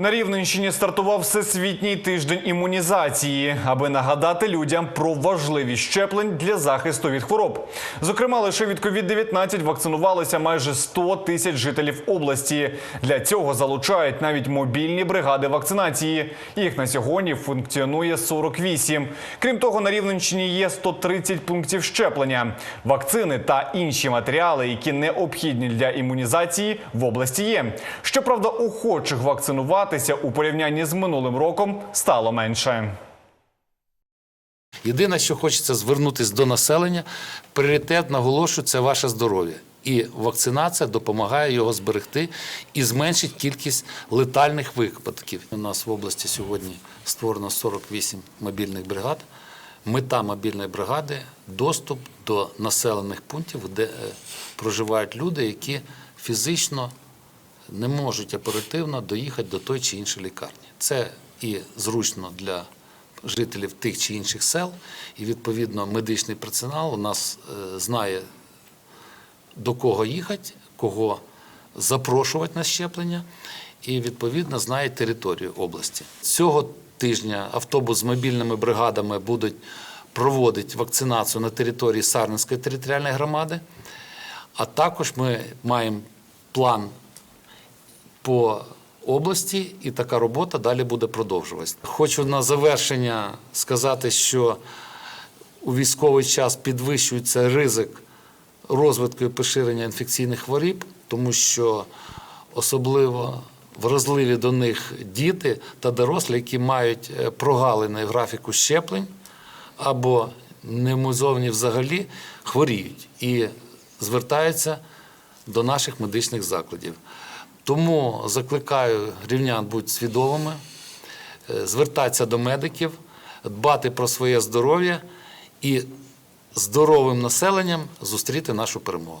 На Рівненщині стартував всесвітній тиждень імунізації, аби нагадати людям про важливість щеплень для захисту від хвороб. Зокрема, лише від COVID-19 вакцинувалися майже 100 тисяч жителів області. Для цього залучають навіть мобільні бригади вакцинації. Їх на сьогодні функціонує 48. Крім того, на Рівненщині є 130 пунктів щеплення. Вакцини та інші матеріали, які необхідні для імунізації, в області є. Щоправда, охочих вакцинуватися у порівнянні з минулим роком стало менше. Єдине, що хочеться звернутися до населення, пріоритет наголошую, це ваше здоров'я. І вакцинація допомагає його зберегти і зменшить кількість летальних випадків. У нас в області сьогодні створено 48 мобільних бригад. Мета мобільної бригади доступ до населених пунктів, де е, проживають люди, які фізично не можуть оперативно доїхати до той чи іншої лікарні. Це і зручно для жителів тих чи інших сел, і відповідно медичний персонал у нас е, знає, до кого їхати, кого запрошувати на щеплення, і відповідно знає територію області. Цього тижня автобус з мобільними бригадами будуть проводити вакцинацію на території Сарненської територіальної громади. А також ми маємо план по області, і така робота далі буде продовжуватися. Хочу на завершення сказати, що у військовий час підвищується ризик розвитку і поширення інфекційних хворіб, тому що особливо вразливі до них діти та дорослі, які мають е, прогалини в графіку щеплень або немозовні взагалі хворіють і звертаються до наших медичних закладів. Тому закликаю рівнян бути свідомими, е, звертатися до медиків, дбати про своє здоров'я і здоровим населенням зустріти нашу перемогу.